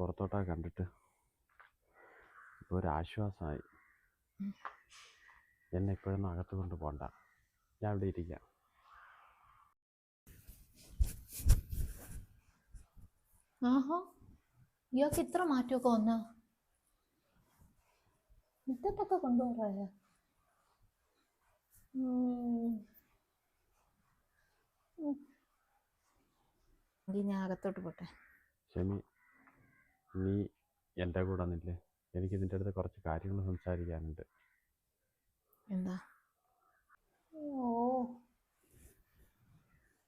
പുറത്തോട്ടാ കണ്ടിട്ട്. ഇപ്പോൾ ഒരു ആശ്വാസമായി. എന്നെ ഇപ്പോഴൊന്നും അകത്ത് കൊണ്ട് പോണ്ട. ഞാൻ ഇവിടെ ഇരിക്കാം. ആഹാ. ഇയാൾക്ക് ഇത്ര മാറ്റമൊക്കെ വന്ന? മുറ്റത്തൊക്കെ കൊണ്ടുപോകാ ഞാൻ അകത്തോട്ട് പോട്ടെ. ഷെമി നീ എന്റെ കൂടെ നില്ലേ. എനിക്ക് നിന്റെ അടുത്ത് കുറച്ച് കാര്യങ്ങൾ സംസാരിക്കാനുണ്ട്. എന്താ? ഓ.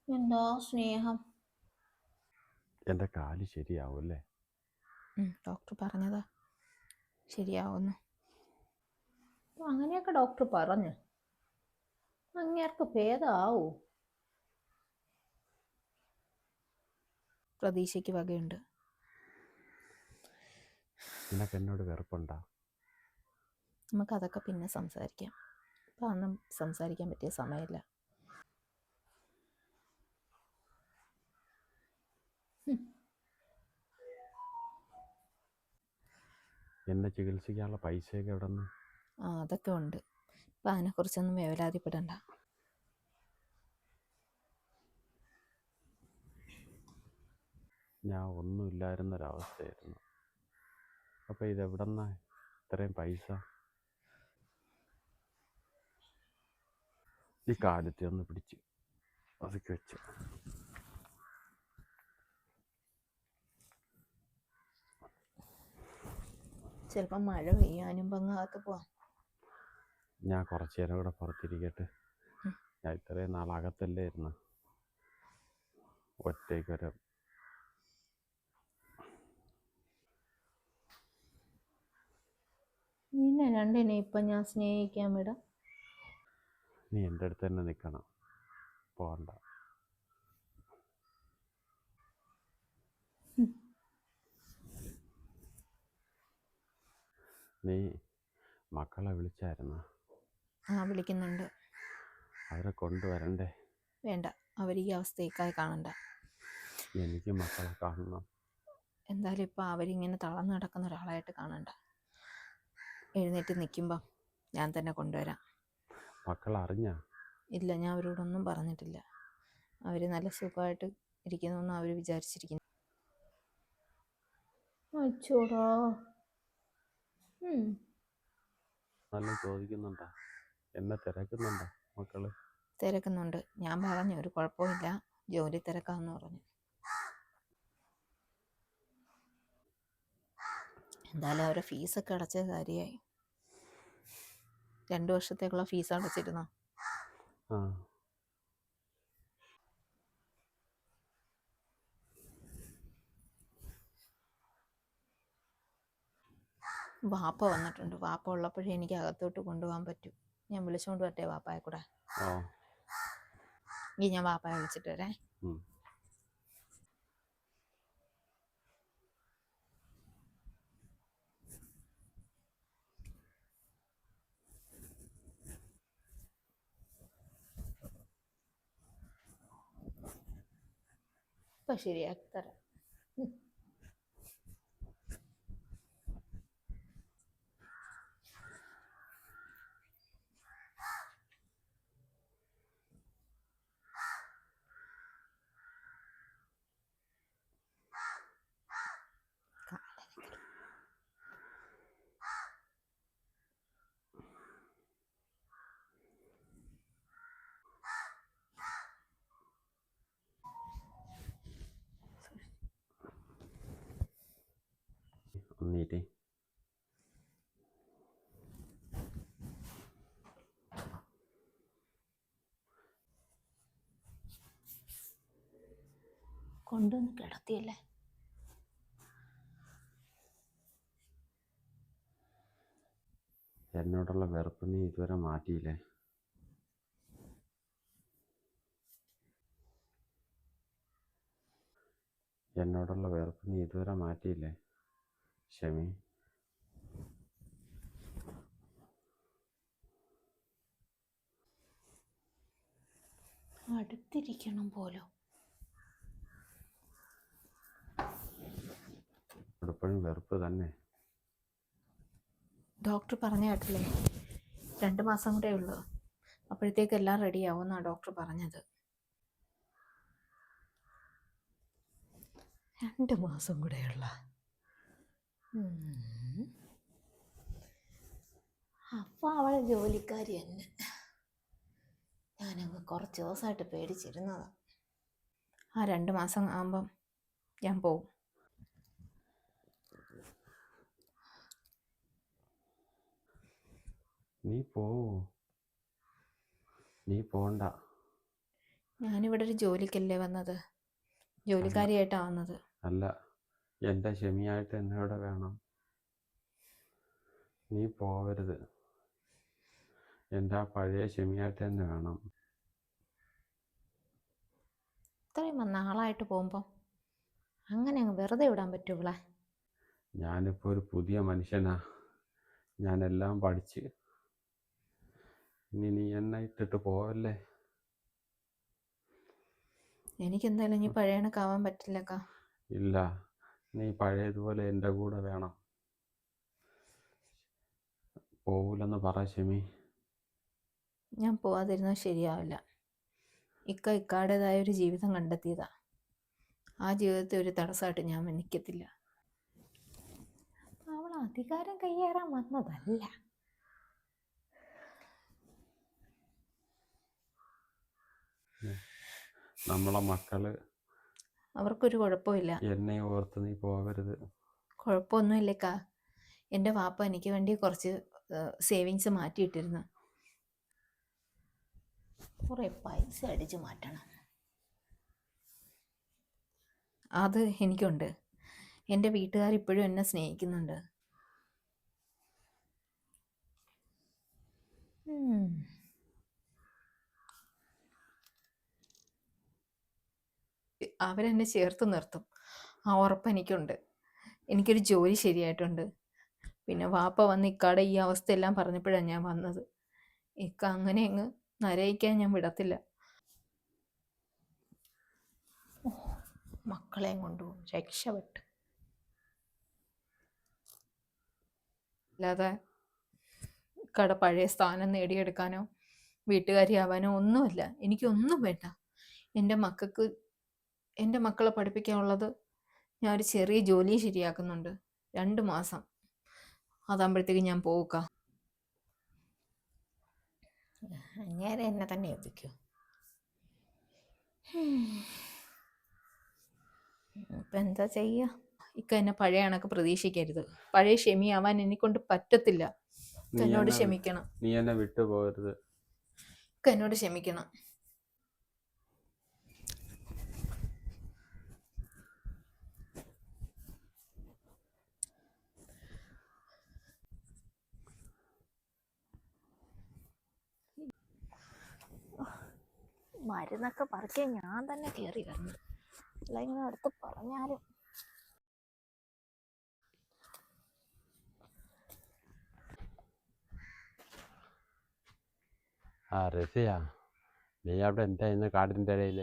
എന്താ സ്നേഹം? എന്റെ കാൽ ശരിയാവും അല്ലേ ഡോക്ടർ പറഞ്ഞതാ ശരിയാവുന്നു. അങ്ങനെയൊക്കെ ഡോക്ടർ പറഞ്ഞു. അങ്ങേർക്ക് ഭേദമാവൂ പ്രതീക്ഷയ്ക്ക് വകയുണ്ട്. നിനക്ക് എന്നോട് വെറുപ്പുണ്ടോ? നമുക്ക് അതൊക്കെ പിന്നെ സംസാരിക്കാം. ഇപ്പം അന്നും സംസാരിക്കാൻ പറ്റിയ സമയമില്ല. എന്നെ ചികിത്സിക്കാനുള്ള പൈസയൊക്കെ എവിടെ നിന്ന് ആ അതൊക്കെ ഉണ്ട്. അപ്പം അതിനെക്കുറിച്ചൊന്നും വേവലാതിപ്പെടണ്ട. ഞാൻ ഒന്നുമില്ലായിരുന്നൊരവസ്ഥയായിരുന്നു. അപ്പോൾ ഇതെവിടെ നിന്നാ ഇത്രയും പൈസ. ഈ കാലത്ത് ഒന്ന് പിടിച്ച് ഒതുക്കി വെച്ച്. ചിലപ്പം മഴ പെയ്യാനും പങ്ങാതൊക്കെ പോവാം. ഞാൻ കുറച്ച് നേരം കൂടെ പുറത്തിരിക്കട്ടെ. ഞാൻ ഇത്രയും നാളകത്തല്ലേ ഇരുന്ന് ഒറ്റയ്ക്കൊരു നിന്നെ രണ്ടിനെ ഇപ്പം ഞാൻ സ്നേഹിക്കാൻ വിടാം. നീ എന്റെ അടുത്ത് തന്നെ നിൽക്കണം. പോണ്ട. നീ മക്കളെ വിളിച്ചായിരുന്ന? ആ വിളിക്കുന്നുണ്ട്. അവരെ കൊണ്ടുവരണ്ടേ? വേണ്ട. അവർ ഈ അവസ്ഥയൊക്കെ കാണണ്ട. എനിക്ക് മക്കളെ കാണണം. എന്തായാലും ഇപ്പം അവരിങ്ങനെ തളർന്നു കിടക്കുന്ന ഒരാളായിട്ട് കാണണ്ട. എഴുന്നേറ്റ് നിൽക്കുമ്പോൾ ഞാൻ തന്നെ കൊണ്ടുവരാം. മക്കൾ അറിഞ്ഞ ഇല്ല ഞാൻ അവരോടൊന്നും പറഞ്ഞിട്ടില്ല. അവർ നല്ല സുഖമായിട്ട് ഇരിക്കുന്നു അവർ വിചാരിച്ചിരിക്കുന്നു. അച്ചോടാ. നല്ല ചോദിക്കുന്നുണ്ടോ? എന്നെ തിരക്കുന്നുണ്ടോ മക്കൾ? തിരക്കുന്നുണ്ട്. ഞാൻ പറഞ്ഞു ഒരു കുഴപ്പമില്ല. ജോലി തിരക്കാന്ന് പറഞ്ഞു. എന്തായാലും അവരുടെ ഫീസൊക്കെ അടച്ച കാര്യമായി രണ്ട് വർഷത്തേക്കുള്ള ഫീസ് അടച്ചിരുന്നോ വാപ്പ വന്നിട്ടുണ്ട്. വാപ്പ ഉള്ളപ്പോഴേ എനിക്ക് അകത്തോട്ട് കൊണ്ടുപോകാൻ പറ്റൂ. ഞാൻ വിളിച്ചോണ്ട് വരട്ടെ വാപ്പായെ കൂടെ. ഈ ഞാൻ വാപ്പായെ വിളിച്ചിട്ട് വരേ. ഉം. ഇപ്പം ശരിയാക്കി തരാം ഒന്നീറ്റേ കൊണ്ടുവന്ന് കിടത്തിയല്ലേ? എന്നോടുള്ള വെറുപ്പ് നീ ഇതുവരെ മാറ്റിയില്ലേ? എന്നോടുള്ള വെറുപ്പ് നീ ഇതുവരെ മാറ്റിയില്ലേ? ഷമി അടുത്തിരിക്കണം പോലും. എപ്പോഴും വെറുപ്പ് തന്നെ. ഡോക്ടർ പറഞ്ഞ കേട്ടില്ലേ? രണ്ട് മാസം കൂടെ ഉള്ളൂ. അപ്പോഴത്തേക്ക് എല്ലാം റെഡിയാവുമെന്നാണ് ഡോക്ടർ പറഞ്ഞത്. രണ്ട് മാസം കൂടെയുള്ള അപ്പോൾ അവൾ ജോലിക്കാരി തന്നെ. ഞാനങ്ങ് കുറച്ച് ദിവസമായിട്ട് പേടിച്ചിരുന്നതാണ് ആ രണ്ട് മാസം ആകുമ്പം ഞാൻ പോവും. നീ പോവോ. നീ പോണ്ട. ഞാനിവിടെ ഒരു ജോലിക്കല്ലേ വന്നത്? ജോലിക്കാരിയായിട്ടാണ് വന്നത്. അല്ല. എന്റെ ക്ഷമിയായിട്ട് എന്നെ ഇവിടെ വേണം. നീ പോവരുത്. എന്റെ ആ പഴയ ക്ഷമിയായിട്ട് തന്നെ വേണം. ഇത്രയും നാളായിട്ട് പോകുമ്പോൾ അങ്ങനെ അങ്ങ് വെറുതെ വിടാൻ പറ്റൂളെ ഞാനിപ്പോൾ ഒരു പുതിയ മനുഷ്യനാ. ഞാനെല്ലാം പഠിച്ച്. ഇനി നീ എന്നെ ഇട്ടിട്ട് പോവല്ലേ? എനിക്കെന്തായാലും ഇനി പഴയ പറ്റില്ലക്കാ പറ്റില്ലക്ക. ഇല്ല. നീ പഴയതുപോലെ എന്റെ കൂടെ വേണം. പോവൂലെന്ന് പറ ഷെമി. ഞാൻ പോവാതിരുന്നാൽ ശരിയാവില്ല. ഇക്ക ഇക്കാടേതായ ഒരു ജീവിതം കണ്ടെത്തിയതാ. ആ ജീവിതത്തെ ഒരു തടസ്സമായിട്ട് ഞാൻ നിൽക്കത്തില്ല അവൾ അധികാരം കയ്യേറാൻ വന്നതല്ല. നമ്മളെ മക്കൾ അവർക്കൊരു കുഴപ്പമില്ല. എന്നെ ഓർത്ത് നീ പോകരുത്. കുഴപ്പമൊന്നുമില്ലക്കാ. എന്റെ വാപ്പ എനിക്ക് വേണ്ടി കുറച്ച് സേവിങ്സ് മാറ്റിയിട്ടിരുന്നു. കുറേ പൈസ അടിച്ച് മാറ്റണം. അത് എനിക്കുണ്ട്. എന്റെ വീട്ടുകാർ ഇപ്പോഴും എന്നെ സ്നേഹിക്കുന്നുണ്ട്. അവരെന്നെ ചേർത്ത് നിർത്തും. ആ ഉറപ്പ് എനിക്കുണ്ട്. എനിക്കൊരു ജോലി ശരിയായിട്ടുണ്ട്. പിന്നെ വാപ്പ വന്ന് ഇക്കാടെ ഈ അവസ്ഥയെല്ലാം പറഞ്ഞപ്പോഴാണ് ഞാൻ വന്നത്. ഇക്ക അങ്ങനെ അങ്ങ് നരയിക്കാൻ ഞാൻ വിടത്തില്ല. മക്കളെയും കൊണ്ടുപോകും രക്ഷപ്പെട്ട്. അല്ലാതെ ഇക്കടെ പഴയ സ്ഥാനം നേടിയെടുക്കാനോ വീട്ടുകാരിയാവാനോ ഒന്നുമില്ല. എനിക്കൊന്നും വേണ്ട. എന്റെ മക്കൾക്ക് എന്റെ മക്കളെ പഠിപ്പിക്കാനുള്ളത് ഞാൻ ഒരു ചെറിയ ജോലി ശരിയാക്കുന്നുണ്ട്. രണ്ട് മാസം. അതാകുമ്പോഴത്തേക്ക് ഞാൻ പോവുക. അങ്ങേരെ എന്നെ തന്നെ ഏൽപ്പിക്കൂ. ഇപ്പം എന്താ ചെയ്യുക ഇക്ക എന്നെ പഴയ കണക്ക് പ്രതീക്ഷിക്കരുത്. പഴയ ക്ഷമിയാവാൻ എന്നെ കൊണ്ട് പറ്റത്തില്ല എന്നോട് ക്ഷമിക്കണം. നീ എന്നെ വിട്ടു പോകരുത് ഇക്ക എന്നോട് ക്ഷമിക്കണം. മരുന്നൊക്കെ പറിക്കാൻ ഞാൻ തന്നെ കയറി വരണം അല്ല ഇങ്ങനെ അടുത്ത് പറഞ്ഞാലും ആ റസിയ നീ അവിടെ എന്താ ഇന്ന് കാടിന്റെ ഇടയിൽ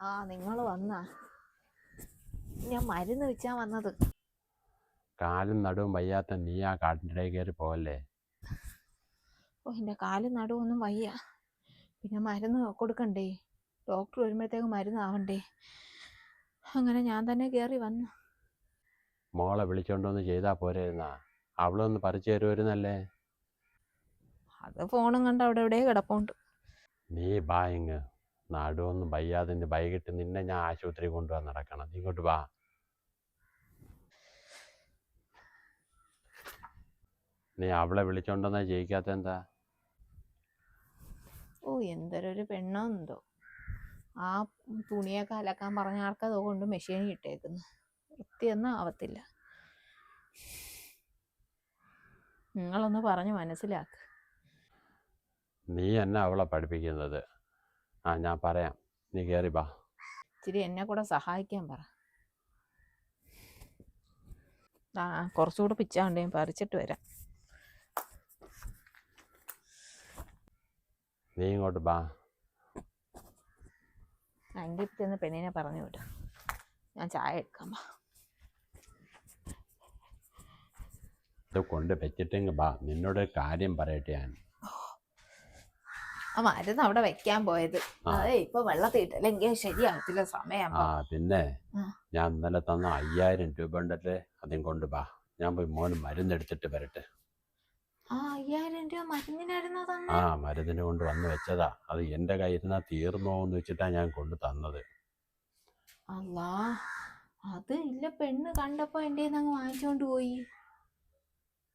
ആ നിങ്ങൾ വന്നാ. ഞാൻ മരുന്ന് വെച്ചാ വന്നത്. കാലും നടുവും വയ്യാത്ത നീ ആ കാടിന്റെ ഇടയിൽ കയറി പോവല്ലേ? ഓ എന്റെ കാലും നടുവൊന്നും വയ്യ. പിന്നെ മരുന്ന് കൊടുക്കണ്ടേ? ഡോക്ടർ വരുമ്പോഴത്തേക്ക് മരുന്ന് ആവണ്ടേ? അങ്ങനെ ഞാൻ തന്നെ കയറി വന്നു. മോളെ വിളിച്ചോണ്ടൊന്ന് ചെയ്താൽ പോരായിരുന്നാ അവളൊന്ന് പറിച്ചു തരുമായിരുന്നല്ലേ അത് ഫോണും കണ്ട് അവിടെ എവിടെ കിടപ്പുണ്ട്. നീ ബാ ഇങ്ങ്. നടുവൊന്നും വയ്യാതെ വൈകിട്ട് നിന്നെ ഞാൻ ആശുപത്രി കൊണ്ടുപോകാൻ നടക്കണം. നീ ഇങ്ങോട്ട് വാ. നീ അവളെ വിളിച്ചോണ്ടെന്നാ ജയിക്കാത്ത എന്താ ഓ എന്തൊരു പെണ്ണോ എന്തോ ആ തുണിയൊക്കെ അലക്കാൻ പറഞ്ഞ ആൾക്ക് അതുകൊണ്ട് മെഷീൻ ഇട്ടേക്കുന്നു? വൃത്തിയൊന്നും ആവത്തില്ല. നിങ്ങളൊന്ന് പറഞ്ഞ് മനസ്സിലാക്ക്. നീ എന്നെ അവളെ പഠിപ്പിക്കുന്നത്. ആ ഞാൻ പറയാം. നീ കയറി ബാ ഇച്ചിരി എന്നെ കൂടെ സഹായിക്കാൻ പറ. ആ കുറച്ചുകൂടെ പിച്ചാണ്ട് ഞാൻ പറിച്ചിട്ട് വരാം. നീ ഇങ്ങോട്ട് ബാ. അങ്കിത്ത് പെണ്ണിനെ പറഞ്ഞു വിട്ടോ. ഞാൻ ചായ എടുക്കാം ബാ ഇത് കൊണ്ട് വെച്ചിട്ടെങ്കിൽ ബാ. നിന്നോട് കാര്യം പറയട്ടെ ഞാൻ. ആ മരുന്ന് അവിടെ വെക്കാൻ പോയത്. അതെ ഇപ്പൊ വെള്ളത്തിൽ ഇട്ടില്ലെങ്കിൽ ശരിയാവത്തില്ല സമയം. ആ പിന്നെ ഞാൻ ഇന്നലെ തന്ന അയ്യായിരം രൂപ ഉണ്ടല്ലേ? അതും കൊണ്ട് ബാ. ഞാൻ പോയി മോന് മരുന്നെടുത്തിട്ട് വരട്ടെ. ആ മരുന്നിനെ കൊണ്ട് വന്ന് വെച്ചതാ. അത് എന്റെ കയ്യിൽ നിന്നാ തീർന്നോ എന്ന് വെച്ചിട്ടാ ഞാൻ കൊണ്ട് തന്നത്. അല്ലാ അത് ഇല്ല പെണ്ണ് കണ്ടപ്പോ എന്റെ അങ്ങ് വാങ്ങിച്ചോണ്ട് പോയി.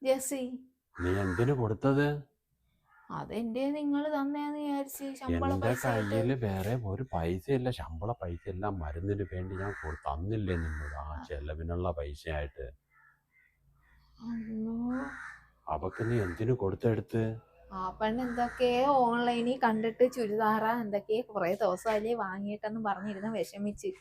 ജെസ്സി. നീ എന്തിനു കൊടുത്തത്? അതെന്റെ നിങ്ങൾ തന്നേന്ന് വിചാരിച്ച് ശമ്പള എന്റെ പൈസ ആയിട്ട്. കയ്യിൽ വേറെ ഒരു പൈസയില്ല ശമ്പള പൈസ എല്ലാം മരുന്നിന് വേണ്ടി ഞാൻ കൊ- തന്നില്ലേ നിന്നോട് ആ ചെലവിനുള്ള പൈസയായിട്ട്. അല്ലോ അവക്ക് നീ എന്തിനു കൊടുത്തെടുത്ത്? ആ പെണ്ണ് എന്തൊക്കെയോ ഓൺലൈനിൽ കണ്ടിട്ട് ചുരിദാറ എന്തൊക്കെയോ കുറെ ദിവസമല്ലേ വാങ്ങിയിട്ടെന്ന് പറഞ്ഞിരുന്ന് വിഷമിച്ച്.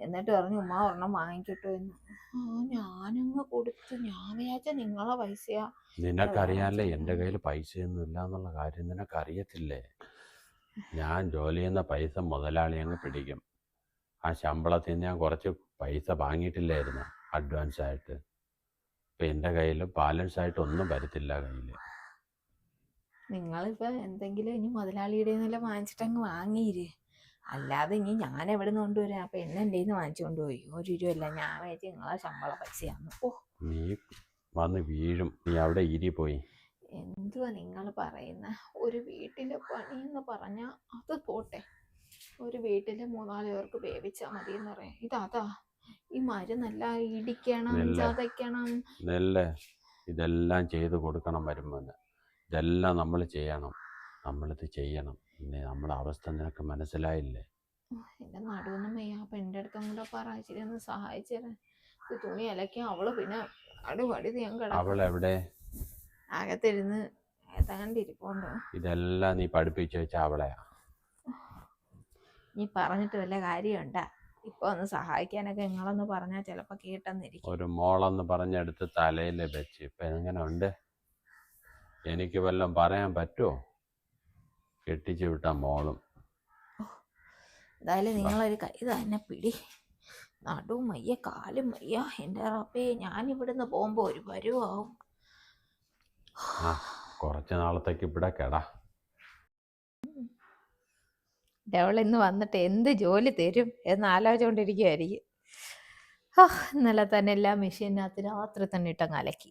എന്നിട്ട് പറഞ്ഞു ഉമ്മ ഒരെണ്ണം വാങ്ങിക്കട്ടോ എന്ന്. ആ ഞാനങ്ങ് കൊടുത്തു. ഞാൻ വിചാരിച്ച നിങ്ങളെ പൈസയാ. നിനക്കറിയാല്ലേ എന്റെ എന്റെ കയ്യിൽ പൈസയൊന്നും ഇല്ല എന്നുള്ള കാര്യം നിനക്കറിയത്തില്ലേ? ഞാൻ ജോലി ചെയ്യുന്ന പൈസ മുതലാളി അങ്ങ് പിടിക്കും. ആ ശമ്പളത്തിൽ ഞാൻ കുറച്ച് പൈസ വാങ്ങിയിട്ടില്ലായിരുന്നു അഡ്വാൻസ് ആയിട്ട്. ഇപ്പം എന്റെ കയ്യിൽ ബാലൻസ് ആയിട്ട് ഒന്നും വരത്തില്ല കയ്യിൽ നിങ്ങളിപ്പോ എന്തെങ്കിലും ഇനി മുതലാളിയുടെ നിന്നെല്ലാം വാങ്ങിച്ചിട്ട് അങ്ങ് വാങ്ങിയിര്. അല്ലാതെ ഇനി ഞാൻ എവിടെ നിന്ന് കൊണ്ടുവരാം? അപ്പൊ എന്നെ എന്റെ നിന്ന് വാങ്ങിച്ചു കൊണ്ടുപോയി. ഒരു രൂപ ഇല്ല ഞാൻ വിചാരിച്ചു നിങ്ങളെ ശമ്പള പൈസയാണ് ഓ. നീ വന്ന് വീഴും. നീ അവിടെ ഇരി പോയി. എന്തുവാ നിങ്ങൾ പറയുന്ന? ഒരു വീട്ടിലെ പണി എന്ന് പറഞ്ഞാൽ അത് പോട്ടെ. ഒരു വീട്ടിലെ മൂന്നാൽ പേർക്ക് വേവിച്ചാൽ മതി എന്ന് പറയാം ഇതതാ ഈ മരുന്നല്ല ഇടിക്കണം നെല്ല്. ചതയ്ക്കണം നെല്ല്. ഇതെല്ലാം ചെയ്ത് കൊടുക്കണം വരുമ്പോൾ ഇതെല്ലാം നമ്മൾ ചെയ്യണം. നമ്മളിത് ചെയ്യണം. പിന്നെ നമ്മുടെ അവസ്ഥ നിനക്ക് മനസ്സിലായില്ലേ? എന്റെ നടുവൊന്നും വയ്യ. അപ്പം എന്റെ അടുത്തും കൂടെ പറ. ഇച്ചിരി ഒന്ന് സഹായിച്ചു തുണി അലക്കി അവൾ പിന്നെ അടുപടി ഞാൻ കിടക്കും. അവളെവിടെ? അകത്തിരുന്ന് ഏതാണ്ട് ഇരിപ്പുണ്ട് ഇതെല്ലാം നീ പഠിപ്പിച്ചു വെച്ച അവളെയാ. നീ പറഞ്ഞിട്ട് വല്ല കാര്യമുണ്ടാ? ഇപ്പൊ ഒന്ന് സഹായിക്കാനൊക്കെ നിങ്ങളൊന്ന് പറഞ്ഞാൽ ചിലപ്പോ കേട്ടെന്നിരിക്കും. ഒരു മോളെന്ന് പറഞ്ഞെടുത്ത് തലയിൽ വെച്ച്. ഇപ്പൊ എങ്ങനെ ഉണ്ട് എനിക്ക് വല്ലതും പറയാൻ പറ്റുമോ കെട്ടിച്ചു വിട്ട മോളും. എന്തായാലും നിങ്ങളൊരു കൈ തന്നെ പിടി. നടുവും മയ്യ കാലും മയ്യ. എന്റെ റബ്ബേ ഞാൻ ഇവിടുന്ന് പോകുമ്പോൾ ഒരു പരുവാവും. കുറച്ച് നാളത്തേക്ക് ഇവിടെ കെടാ. അവൾ ഇന്ന് വന്നിട്ട് എന്ത് ജോലി തരും എന്ന് ആലോചിച്ചുകൊണ്ടിരിക്കുകയായിരിക്കും ഓ ഇന്നലെ തന്നെ എല്ലാ മെഷീനകത്ത് രാത്രി തന്നെ ഇട്ടങ്ങ് അലക്കി.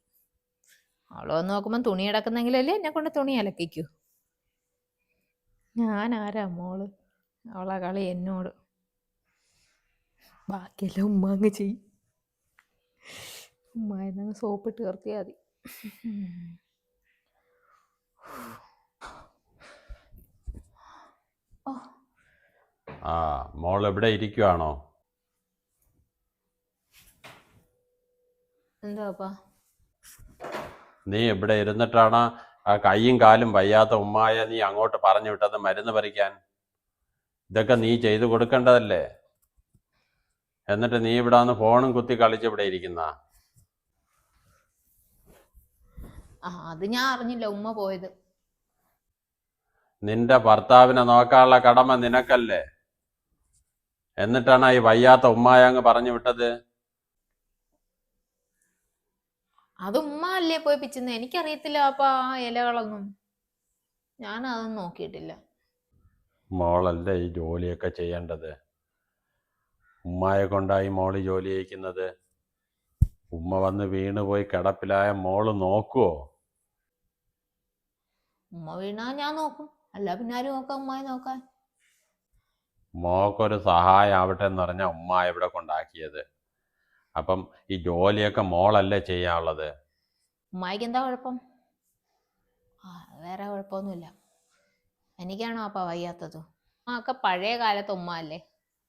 അവൾ വന്ന് നോക്കുമ്പോൾ തുണി അടക്കുന്നെങ്കിലല്ലേ എന്നെ കൊണ്ട് തുണി അലക്കിക്കൂ. ഞാൻ ആരാ മോൾ? അവളെ കളി എന്നോട്. ബാക്കിയെല്ലാം ഉമ്മാങ്ങ് ചെയ്യും. ഉമ്മ സോപ്പിട്ട് നിർത്തിയാൽ മതി. ആ മോൾ എവിടെ ഇരിക്കുവാണോ? എന്താ നീ എവിടെ ഇരുന്നിട്ടാണ് ആ കൈയും കാലും വയ്യാത്ത ഉമ്മായ നീ അങ്ങോട്ട് പറഞ്ഞു വിട്ടത് മരുന്ന് പറിക്കാൻ? ഇതൊക്കെ നീ ചെയ്തു കൊടുക്കേണ്ടതല്ലേ? എന്നിട്ട് നീ ഇവിടെ വന്ന് ഫോണും കുത്തി കളിച്ച് ഇവിടെ ഇരിക്കുന്ന? അത് ഞാൻ അറിഞ്ഞില്ല ഉമ്മ പോയത്. നിന്റെ ഭർത്താവിനെ നോക്കാനുള്ള കടമ നിനക്കല്ലേ? എന്നിട്ടാണ് ഈ വയ്യാത്ത ഉമ്മായ അങ്ങ് പറഞ്ഞു വിട്ടത്? അത് ഉമ്മ അല്ലേ പോയി പിച്ചെന്ന്? എനിക്കറിയത്തില്ല അപ്പ ആ ഇലകളൊന്നും. ഞാൻ അതൊന്നും നോക്കിയിട്ടില്ല. മോളല്ലേ ഈ ജോലിയൊക്കെ ചെയ്യേണ്ടത്? ഉമ്മായെ കൊണ്ടായി മോൾ ജോലി ചെയ്യിക്കുന്നത്? ഉമ്മ വന്ന് വീണ് പോയി കിടപ്പിലായ മോൾ നോക്കുവോ? ഉമ്മ വീണാ ഞാൻ നോക്കും. അല്ല പിന്നെ ആരും നോക്കാം? ഉമ്മായി നോക്കാൻ. മോക്കൊരു സഹായം ആവട്ടെ എന്ന് പറഞ്ഞാൽ ഉമ്മ ഇവിടെ കൊണ്ടാക്കിയത്. അപ്പം ഈ ജോലിയൊക്കെ മോളല്ലേ ചെയ്യാനുള്ളത്? ഉമ്മായിക്ക് എന്താ കുഴപ്പം? ആ വേറെ കുഴപ്പമൊന്നുമില്ല. എനിക്കാണോ അപ്പ വയ്യാത്തത്? ആ ഒക്കെ പഴയ കാലത്ത് ഉമ്മ അല്ലേ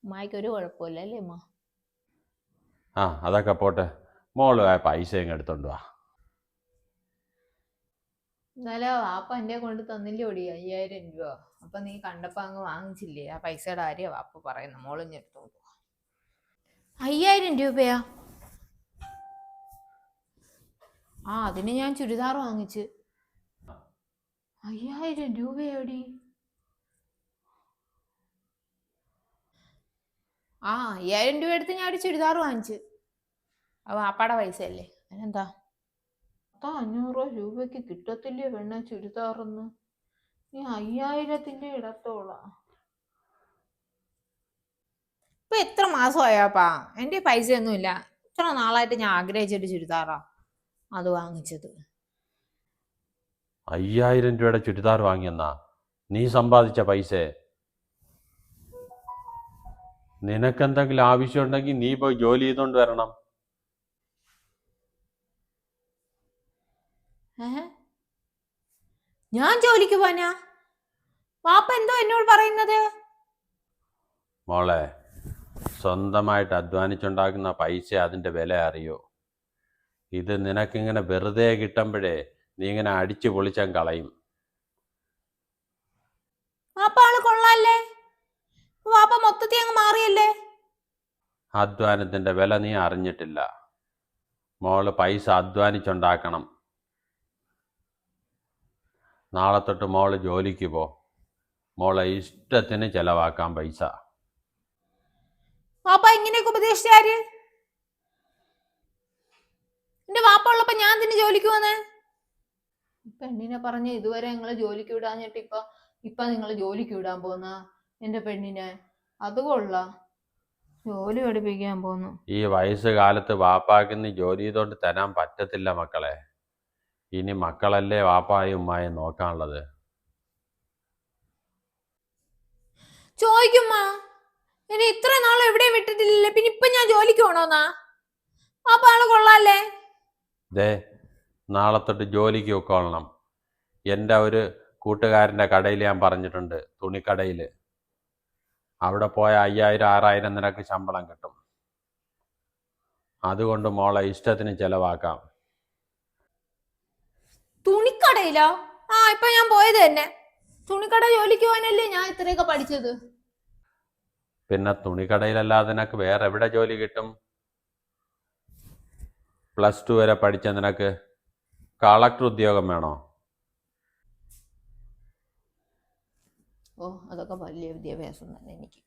ഉമ്മായിക്ക് ഒരു കുഴപ്പമില്ല അല്ലേ ഉമ്മ? ആ അതൊക്കെ പോട്ടെ. മോൾ ആ പൈസ ഇങ്ങ് എടുത്തോണ്ട് വാ. എന്നാലും വാപ്പ എന്റെ കൊണ്ട് തന്നില്ലേ ഓടി അയ്യായിരം രൂപ. അപ്പൊ നീ കണ്ടപ്പോ അങ്ങ് വാങ്ങിച്ചില്ലേ? ആ പൈസയുടെ കാര്യ വാപ്പ പറയുന്ന. മോളിഞ്ഞെടുത്തോണ്ട് അയ്യായിരം രൂപയാ? ആ അതിന് ഞാൻ ചുരിദാർ വാങ്ങിച്ച്. അയ്യായിരം രൂപയോടി? ആ അയ്യായിരം രൂപ എടുത്ത് ഞാൻ ഒരു ചുരിദാർ വാങ്ങിച്ച്. ആ വാപ്പാടെ പൈസ അല്ലേ അതിനെന്താ? പത്തോ അഞ്ഞൂറോ രൂപയ്ക്ക് കിട്ടത്തില്ലേ പെണ്ണ ചുരിദാറൊന്ന്? നീ അയ്യായിരത്തിന്റെ ഇടത്തോളാ. ഇപ്പൊ എത്ര മാസമായപ്പാ? എന്റെ പൈസ ഒന്നുമില്ല ഇത്ര നാളായിട്ട് ഞാൻ ആഗ്രഹിച്ചൊരു ചുരിദാറാ അത് വാങ്ങിച്ചത്. അയ്യായിരം രൂപയുടെ ചുരിദാർ വാങ്ങിയെന്നാ? നീ സമ്പാദിച്ച പൈസ. നിനക്കെന്തെങ്കിലും ആവശ്യമുണ്ടെങ്കിൽ നീ പോയി ജോലി ചെയ്തോണ്ട് വരണം. ഞാൻ ജോലിക്ക് പോനാ വാപ്പ എന്തോ എന്നോട് പറയുന്നത്? മോളെ സ്വന്തമായിട്ട് അധ്വാനിച്ചുണ്ടാക്കുന്ന പൈസ അതിന്റെ വില അറിയോ? ഇത് നിനക്കിങ്ങനെ വെറുതെ കിട്ടുമ്പോഴേ നീ ഇങ്ങനെ അടിച്ചു പൊളിച്ചാൻ കളയും. വാപ്പ ആൾ കൊള്ളാല്ലേ? വാപ്പ മൊത്തത്തിൽ അങ്ങ് മാറിയല്ലേ? അധ്വാനത്തിന്റെ വില നീ അറിഞ്ഞിട്ടില്ല. മോൾ പൈസ അധ്വാനിച്ചുണ്ടാക്കണം. നാളെ തൊട്ട് മോൾ ജോലിക്ക് പോ. മോളെ ഇഷ്ടത്തിന് ചെലവാക്കാൻ പൈസ. വാപ്പ ഇങ്ങനെയൊക്കെ ഉപദേശിച്ചാര് എന്റെ വാപ്പ ഉള്ളപ്പോ ഞാൻ തന്നെ ജോലിക്ക് വന്നേ പെണ്ണിനെ പറഞ്ഞ് ഇതുവരെ നിങ്ങൾ ജോലിക്ക് വിടാഞ്ഞിട്ട് ഇപ്പൊ ഇപ്പൊ നിങ്ങൾ ജോലിക്ക് വിടാൻ പോന്ന? എന്റെ പെണ്ണിനെ. അത് കൊള്ളാം. ജോലി പഠിപ്പിക്കാൻ പോന്നു. ഈ വയസ്സുകാലത്ത് വാപ്പാക്കുന്ന വാപ്പാക്കിന്ന് ജോലി ചെയ്തോണ്ട് തരാൻ പറ്റത്തില്ല മക്കളെ. ഇനി മക്കളല്ലേ വാപ്പായും ഉമ്മായും നോക്കാനുള്ളത്? ചോദിക്കുമ്മ എന്നെ ഇത്ര നാൾ എവിടെയും വിട്ടിട്ടില്ലല്ലേ. പിന്നെ ഇപ്പൊ ഞാൻ ജോലിക്ക് പോണോന്നാ? വാപ്പ ആൾ കൊള്ളാല്ലേ? ദേ നാളെ തൊട്ട് ജോലിക്ക് വെക്കോളണം എന്റെ ഒരു കൂട്ടുകാരന്റെ കടയിൽ ഞാൻ പറഞ്ഞിട്ടുണ്ട് തുണിക്കടയിൽ. അവിടെ പോയ അയ്യായിരം ആറായിരം നിനക്ക് ശമ്പളം കിട്ടും. അതുകൊണ്ട് മോളെ ഇഷ്ടത്തിന് ചെലവാക്കാം. തുണിക്കടയിലോ ആ ഇപ്പൊ ഞാൻ പോയത് തന്നെ. തുണിക്കട ജോലിക്ക് പോകാനല്ലേ ഞാൻ ഇത്രയൊക്കെ പഠിച്ചത്? പിന്നെ തുണിക്കടയിലല്ലാതെ നിനക്ക് വേറെ എവിടെ ജോലി കിട്ടും? പ്ലസ് ടു വരെ പഠിച്ച നിനക്ക് കളക്ടർ ഉദ്യോഗം വേണോ? ഓ അതൊക്കെ വലിയ വിദ്യാഭ്യാസം തന്നെ എനിക്ക്.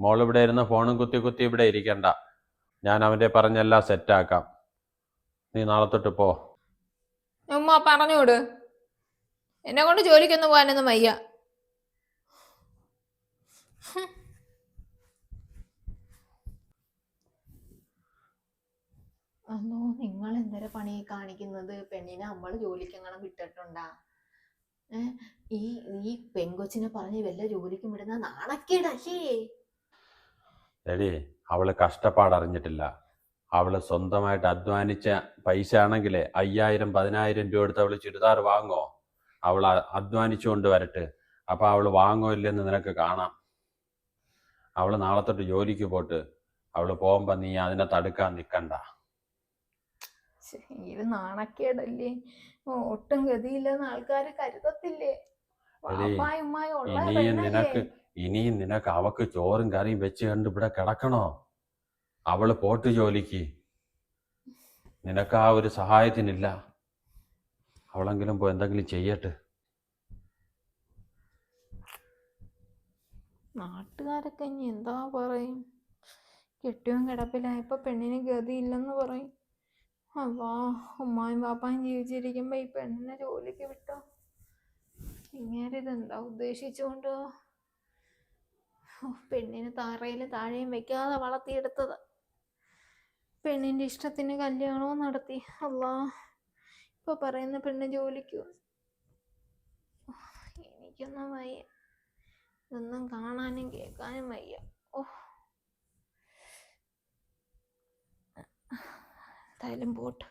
മോൾ ഇവിടെ ഇരുന്ന് ഫോണും കുത്തി കുത്തി ഇവിടെ ഇരിക്കണ്ട. ഞാൻ അവന്റെ പറഞ്ഞെല്ലാം സെറ്റാക്കാം നീ നാളെ തൊട്ട് പോ. ഉമ്മ പറഞ്ഞോട് എന്നെ കൊണ്ട് ജോലിക്കൊന്നും പോകാനൊന്നും വയ്യ. അന്നോ നിങ്ങൾ എന്തൊരു പണി കാണിക്കുന്നത്? പെണ്ണിനെ നമ്മൾ ജോലിക്ക് അങ്ങനെ വിട്ടിട്ടുണ്ടാ ഈ ഈ പെങ്കൊച്ചിനെ പറഞ്ഞ് വല്ല ജോലിക്കും വിടുന്ന നാണക്കേടല്ലേ എടി അവൾ കഷ്ടപ്പാട് അറിഞ്ഞിട്ടില്ല അവൾ സ്വന്തമായിട്ട് അധ്വാനിച്ച പൈസ ആണെങ്കിൽ അയ്യായിരം പതിനായിരം രൂപ എടുത്ത് അവൾ ചുരിദാർ വാങ്ങോ? അവൾ അധ്വാനിച്ചുകൊണ്ട് വരട്ടെ. അപ്പം അവൾ വാങ്ങോ ഇല്ലെന്ന് നിനക്ക് കാണാം. അവൾ നാളെ തൊട്ട് ജോലിക്ക് പോട്ട്. അവൾ പോകുമ്പോ നീ അതിനെ തടുക്കാൻ നിൽക്കണ്ട ഇത് നാണക്കേടല്ലേ? ഒട്ടും ഗതിയില്ലെന്ന് ആൾക്കാര് കരുതത്തില്ലേ? ഇനിയും നിനക്ക് ഇനിയും നിനക്ക് അവക്ക് ചോറും കറിയും വെച്ച് കണ്ട് ഇവിടെ കിടക്കണോ? അവൾ പോട്ട് ജോലിക്ക്. നിനക്ക് ആ ഒരു സഹായത്തിനില്ല. അവളെങ്കിലും പോ എന്തെങ്കിലും ചെയ്യട്ടെ. നാട്ടുകാരൊക്കെ ഇനി എന്താ പറയും? കെട്ടിയും കിടപ്പിലായപ്പോ പെണ്ണിന് ഗതിയില്ലെന്ന് പറയും. അവാ ഉമ്മായും പാപ്പായും ജീവിച്ചിരിക്കുമ്പോ ഈ പെണ്ണിനെ ജോലിക്ക് വിട്ടോ? ഇങ്ങനെ ഇതെന്താ ഉദ്ദേശിച്ചുകൊണ്ട്? പെണ്ണിന് താറയിലും താഴെയും വെക്കാതെ വളർത്തിയെടുത്തത്. പെണ്ണിന്റെ ഇഷ്ടത്തിന് കല്യാണവും നടത്തി? അല്ലാ ഇപ്പൊ പറയുന്ന പെണ്ണ് ജോലിക്ക്. എനിക്കൊന്നും വയ്യ. ഇതൊന്നും കാണാനും കേൾക്കാനും വയ്യ. ഓ എന്തായാലും പോട്ട്.